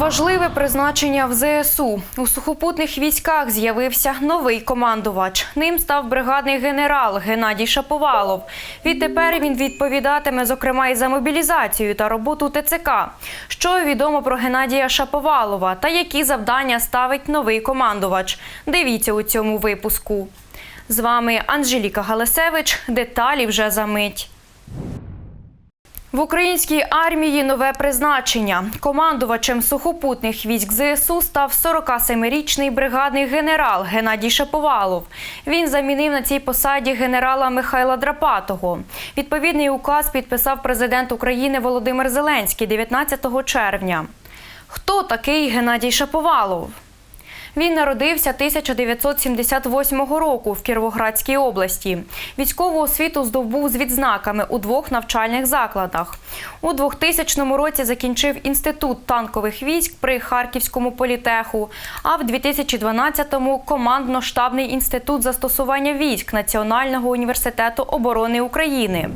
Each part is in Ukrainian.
Важливе призначення в ЗСУ. У сухопутних військах з'явився новий командувач. Ним став бригадний генерал Геннадій Шаповалов. Відтепер він відповідатиме, зокрема, і за мобілізацію та роботу ТЦК. Що відомо про Геннадія Шаповалова та які завдання ставить новий командувач? Дивіться у цьому випуску. З вами Анжеліка Галасевич. Деталі вже за мить. В українській армії нове призначення. Командувачем сухопутних військ ЗСУ став 47-річний бригадний генерал Геннадій Шаповалов. Він замінив на цій посаді генерала Михайла Драпатого. Відповідний указ підписав президент України Володимир Зеленський 19 червня. Хто такий Геннадій Шаповалов? Він народився 1978 року в Кіровоградській області. Військову освіту здобув з відзнаками у двох навчальних закладах. У 2000 році закінчив інститут танкових військ при Харківському політеху, а в 2012-му командно-штабний інститут застосування військ Національного університету оборони України.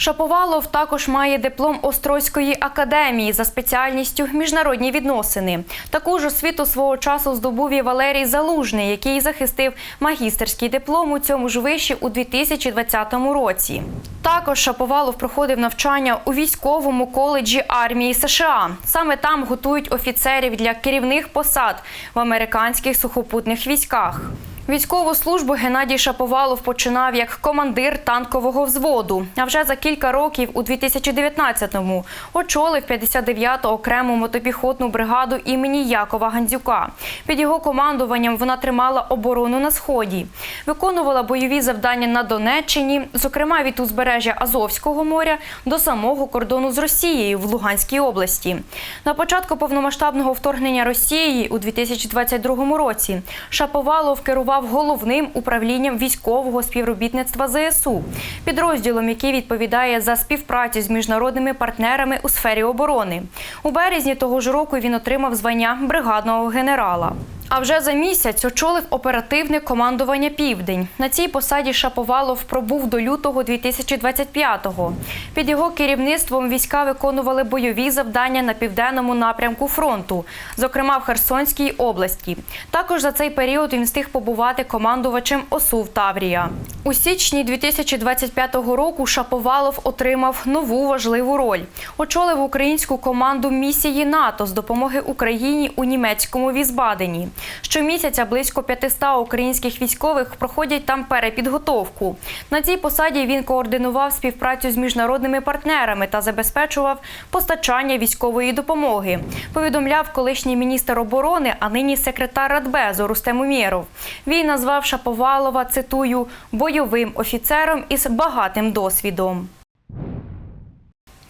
Шаповалов також має диплом Острозької академії за спеціальністю міжнародні відносини. Таку ж освіту свого часу здобув і Валерій Залужний, який захистив магістерський диплом у цьому ж виші у 2020 році. Також Шаповалов проходив навчання у військовому коледжі армії США. Саме там готують офіцерів для керівних посад в американських сухопутних військах. Військову службу Геннадій Шаповалов починав як командир танкового взводу. А вже за кілька років, у 2019-му, очолив 59-ту окрему мотопіхотну бригаду імені Якова Гандзюка. Під його командуванням вона тримала оборону на сході, виконувала бойові завдання на Донеччині, зокрема від узбережжя Азовського моря до самого кордону з Росією в Луганській області. На початку повномасштабного вторгнення Росії у 2022 році Шаповалов керував головним управлінням військового співробітництва ЗСУ, підрозділом, який відповідає за співпрацю з міжнародними партнерами у сфері оборони. У березні того ж року він отримав звання бригадного генерала. А вже за місяць очолив оперативне командування Південь. На цій посаді Шаповалов пробув до лютого 2025-го. Під його керівництвом війська виконували бойові завдання на південному напрямку фронту, зокрема в Херсонській області. Також за цей період він встиг побувати командувачем ОСУ в Таврія. У січні 2025 року Шаповалов отримав нову важливу роль. Очолив українську команду місії НАТО з допомоги Україні у німецькому Візбадені. Щомісяця близько 500 українських військових проходять там перепідготовку. На цій посаді він координував співпрацю з міжнародними партнерами та забезпечував постачання військової допомоги. Повідомляв колишній міністр оборони, а нині секретар Радбезу Рустем Умєров. Він назвав Шаповалова, цитую, бойовим офіцером із багатим досвідом.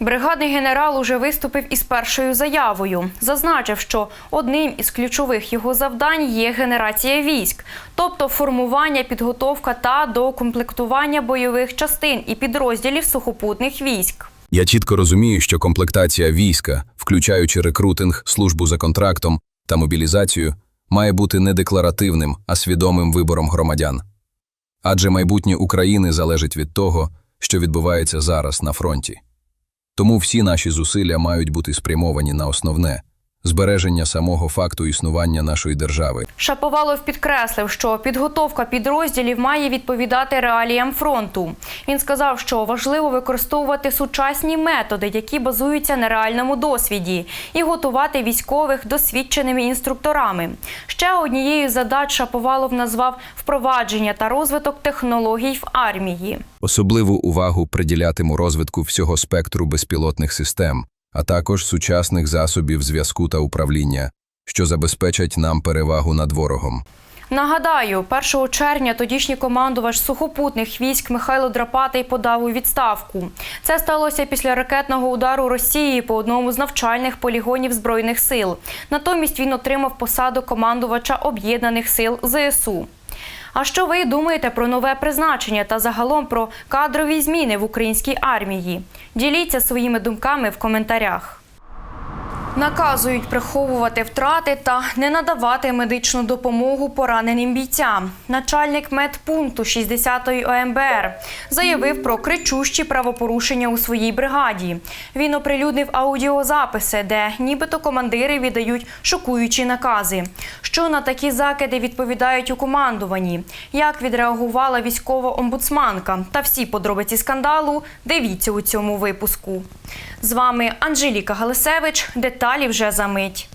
Бригадний генерал уже виступив із першою заявою. Зазначив, що одним із ключових його завдань є генерація військ, тобто формування, підготовка та доукомплектування бойових частин і підрозділів сухопутних військ. Я чітко розумію, що комплектація війська, включаючи рекрутинг, службу за контрактом та мобілізацію, має бути не декларативним, а свідомим вибором громадян. Адже майбутнє України залежить від того, що відбувається зараз на фронті. Тому всі наші зусилля мають бути спрямовані на основне збереження самого факту існування нашої держави. Шаповалов підкреслив, що підготовка підрозділів має відповідати реаліям фронту. Він сказав, що важливо використовувати сучасні методи, які базуються на реальному досвіді, і готувати військових досвідченими інструкторами. Ще однією задач Шаповалов назвав впровадження та розвиток технологій в армії. Особливу увагу приділятиму розвитку всього спектру безпілотних систем, а також сучасних засобів зв'язку та управління, що забезпечать нам перевагу над ворогом. Нагадаю, 1 червня тодішній командувач сухопутних військ Михайло Драпатий подав у відставку. Це сталося після ракетного удару Росії по одному з навчальних полігонів збройних сил. Натомість він отримав посаду командувача об'єднаних сил ЗСУ. А що ви думаєте про нове призначення та загалом про кадрові зміни в українській армії? Діліться своїми думками в коментарях. Наказують приховувати втрати та не надавати медичну допомогу пораненим бійцям. Начальник медпункту 60-ї ОМБР заявив про кричущі правопорушення у своїй бригаді. Він оприлюднив аудіозаписи, де нібито командири віддають шокуючі накази. Що на такі закиди відповідають у командуванні? Як відреагувала військова омбудсманка? Та всі подробиці скандалу дивіться у цьому випуску. З вами Анжеліка Галисевич. Деталі вже за мить.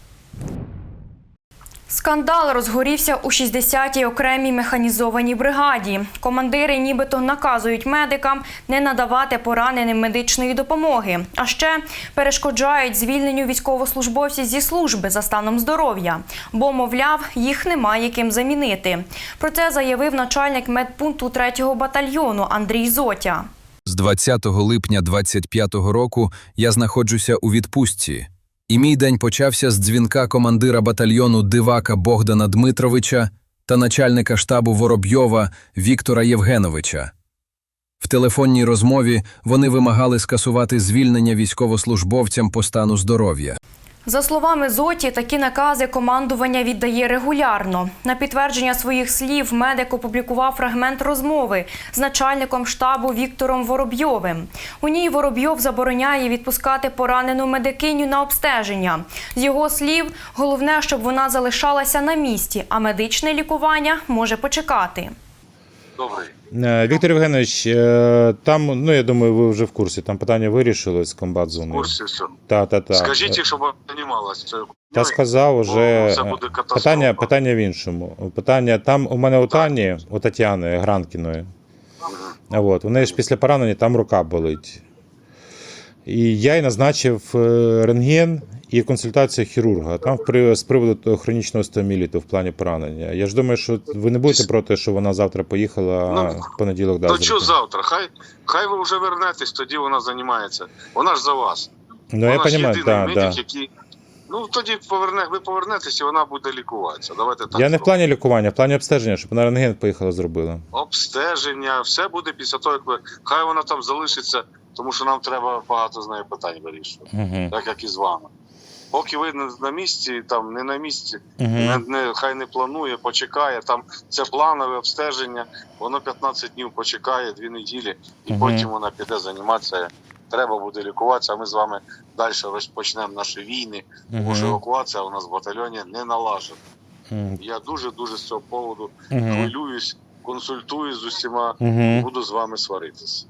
Скандал розгорівся у 60-й окремій механізованій бригаді. Командири нібито наказують медикам не надавати пораненим медичної допомоги, а ще перешкоджають звільненню військовослужбовців зі служби за станом здоров'я, бо, мовляв, їх немає ким замінити. Про це заявив начальник медпункту 3-го батальйону Андрій Зотя. З 20 липня 25-го року я знаходжуся у відпустці, і мій день почався з дзвінка командира батальйону дивака Богдана Дмитровича та начальника штабу Воробйова Віктора Євгеновича. В телефонній розмові вони вимагали скасувати звільнення військовослужбовцям по стану здоров'я. За словами Зоті, такі накази командування віддає регулярно. На підтвердження своїх слів медик опублікував фрагмент розмови з начальником штабу Віктором Воробйовим. У ній Воробйов забороняє відпускати поранену медикиню на обстеження. З його слів, головне, щоб вона залишалася на місці, а медичне лікування може почекати. Добрий. Е, Віктор Євгенович, е, там, ну я думаю, ви вже в курсі, там питання вирішилось з В комбат-зоною. курсі все. Та, та, та. Скажіть, щоб вона займалася Та сказав уже. Е. Питання, питання в іншому. Питання там у мене у Тані, у Тетяни Гранкіної. От, у неї ж після поранення там рука болить. І я їй назначив е, рентген і консультацію хірурга. Там з приводу хронічного стоміліту в плані поранення. Я ж думаю, що ви не будете проти, що вона завтра поїхала, а Ну, в понеділок да, Ну що завтра? Хай хай ви вже вернетесь, тоді вона займається. Вона ж за вас. Ну, я вона ж розумію, єдиний да, медик, да. який. Ну тоді поверне, ви повернетесь і вона буде лікуватися. Давайте так. Я не в плані лікування, а в плані обстеження, щоб вона рентген поїхала зробила. Обстеження, все буде після того, як ви. Хай вона там залишиться, тому що нам треба багато з нею питань вирішувати, Угу. так як і з вами. Поки ви не на місці, там не на місці, Угу. не, не, хай не планує, почекає. Там це планове обстеження, воно 15 днів почекає, 2 неділі, і Мгм. потім вона піде займатися. Треба буде лікуватися, а ми з вами далі розпочнемо наші війни. Тому що евакуація у нас в батальйоні не налажена. Я дуже дуже з цього поводу хвилююсь, консультуюсь з усіма, буду з вами сваритися.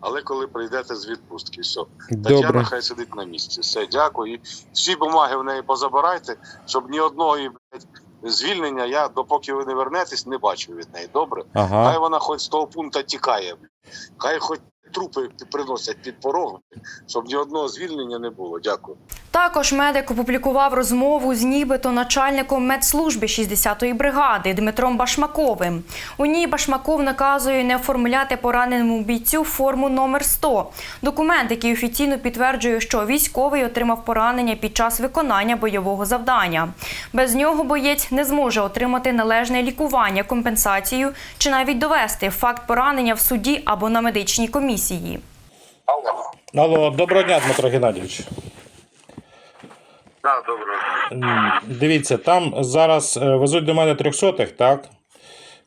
Але коли прийдете з відпустки, все. Тетяна хай сидить на місці. Все, дякую. І всі бумаги в неї позабирайте, щоб ні одного блядь, звільнення я, допоки ви не вернетесь, не бачу від неї. Добре? Хай вона хоч з того пункту тікає. Хай хоч трупи приносять під порог, щоб ні одного звільнення не було. Дякую. Також медик опублікував розмову з нібито начальником медслужби 60-ї бригади Дмитром Башмаковим. У ній Башмаков наказує не оформляти пораненому бійцю форму номер 100 – документ, який офіційно підтверджує, що військовий отримав поранення під час виконання бойового завдання. Без нього боєць не зможе отримати належне лікування, компенсацію чи навіть довести факт поранення в суді або на медичній комісії. Алло. Алло, доброго дня, Дмитро Геннадійович. Так, добре. М, Дивіться, там зараз е, везуть до мене трьохсотих, так?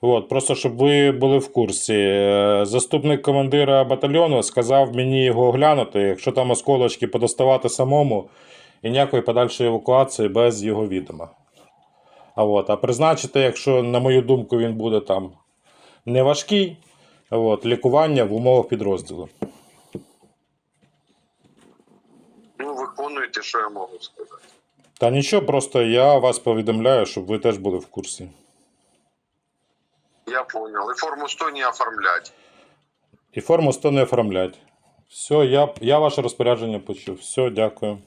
От, просто щоб ви були в курсі. Е, Заступник командира батальйону сказав мені його оглянути, якщо там осколочки подоставати самому і ніякої подальшої евакуації без його відома. А, от, а призначити, якщо, на мою думку, він буде там не важкий, от, лікування в умовах підрозділу. Ну, виконуєте, що я можу сказати. Та нічого, просто я вас повідомляю, щоб ви теж були в курсі. Я понял. І форму 100 не оформлять. І форму 100 не оформлять. Все, я, я ваше розпорядження почув. Все, дякую.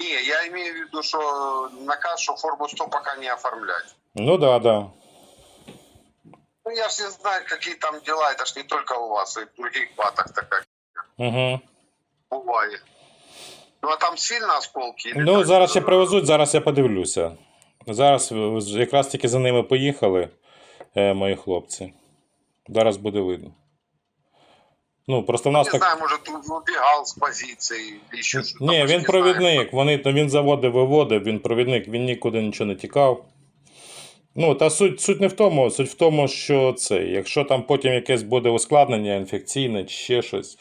Не, я имею в виду, что наказ, что форму 100 пока не оформлять. Ну да, да. Ну, я все знаю, какие там дела. Это ж не только у вас, и в других батах так Угу. бывает. Ну, а там сильно осколки? или Ну, так? зараз ще привезуть, зараз я подивлюся. Зараз е, якраз тільки за ними поїхали е, мої хлопці. Зараз буде видно. Ну, просто в нас Не так. знаю, может, он убегал с позиции или еще что-то. Ні, Мы же він не провідник. Вони, то він заводив, виводив, він провідник, він нікуди нічого не тікав. Ну, та суть, суть не в тому, суть в тому, що це, якщо там потім якесь буде ускладнення інфекційне чи ще щось,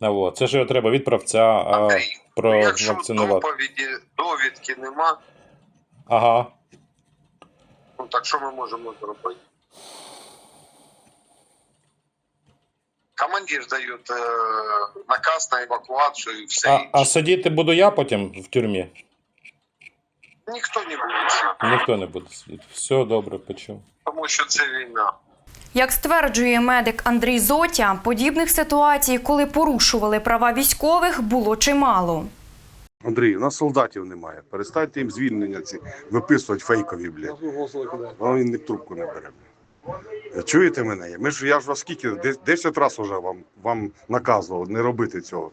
ну, це ж його треба від правця а, Андрій, знаємо. Якщо провакцинувати. доповіді, довідки нема, Ага. ну так що ми можемо зробити? Командир дає е, наказ на евакуацію і все А, інше. а сидіти буду я потім в тюрмі? Ніхто не буде сидіти, Ніхто не буде сидіти. Все добре, почув. тому що це війна. Як стверджує медик Андрій Зотя, подібних ситуацій, коли порушували права військових, було чимало. Андрій, у нас солдатів немає. Перестаньте їм звільнення ці виписувати фейкові, блядь. А він ні трубку не бере. Чуєте мене? Ми ж я ж вас скільки Дес- 10 разів вже вам, вам наказував не робити цього.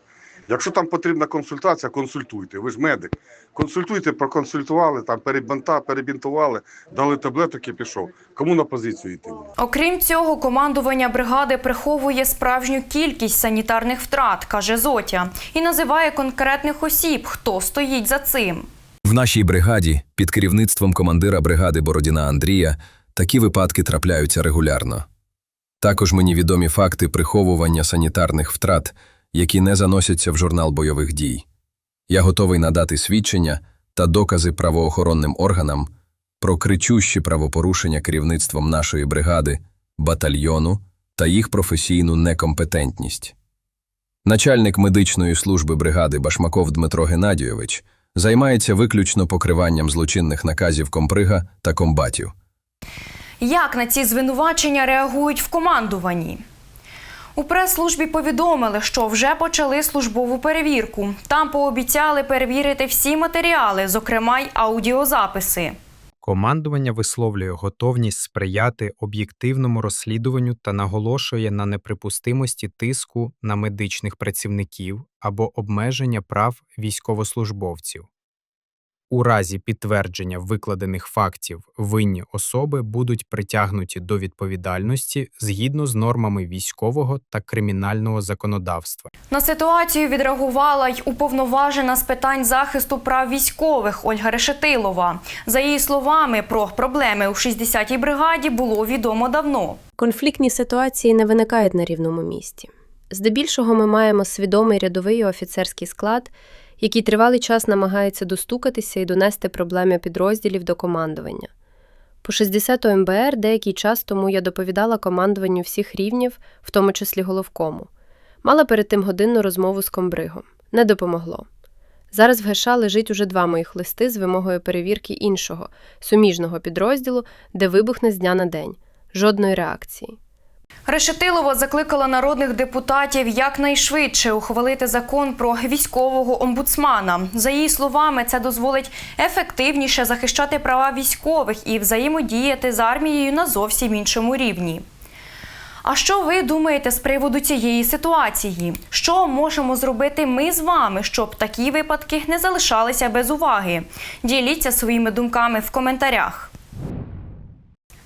Якщо там потрібна консультація, консультуйте. Ви ж медик. Консультуйте, проконсультували, там перебінта, перебінтували, дали таблеток і пішов. Кому на позицію йти? Окрім цього, командування бригади приховує справжню кількість санітарних втрат, каже Зотя, і називає конкретних осіб, хто стоїть за цим. В нашій бригаді під керівництвом командира бригади Бородіна Андрія такі випадки трапляються регулярно. Також мені відомі факти приховування санітарних втрат, які не заносяться в журнал бойових дій. Я готовий надати свідчення та докази правоохоронним органам про кричущі правопорушення керівництвом нашої бригади, батальйону та їх професійну некомпетентність. Начальник медичної служби бригади Башмаков Дмитро Геннадійович займається виключно покриванням злочинних наказів комприга та комбатів. Як на ці звинувачення реагують в командуванні? У прес-службі повідомили, що вже почали службову перевірку. Там пообіцяли перевірити всі матеріали, зокрема й аудіозаписи. Командування висловлює готовність сприяти об'єктивному розслідуванню та наголошує на неприпустимості тиску на медичних працівників або обмеження прав військовослужбовців. У разі підтвердження викладених фактів винні особи будуть притягнуті до відповідальності згідно з нормами військового та кримінального законодавства. На ситуацію відреагувала й уповноважена з питань захисту прав військових Ольга Решетилова. За її словами, про проблеми у 60-й бригаді було відомо давно. Конфліктні ситуації не виникають на рівному місці. Здебільшого ми маємо свідомий рядовий і офіцерський склад, який тривалий час намагається достукатися і донести проблеми підрозділів до командування. По 60 МБР деякий час тому я доповідала командуванню всіх рівнів, в тому числі головкому. Мала перед тим годинну розмову з комбригом. Не допомогло. Зараз в ГШ лежить уже два моїх листи з вимогою перевірки іншого, суміжного підрозділу, де вибухне з дня на день. Жодної реакції. Решетилова закликала народних депутатів якнайшвидше ухвалити закон про військового омбудсмана. За її словами, це дозволить ефективніше захищати права військових і взаємодіяти з армією на зовсім іншому рівні. А що ви думаєте з приводу цієї ситуації? Що можемо зробити ми з вами, щоб такі випадки не залишалися без уваги? Діліться своїми думками в коментарях.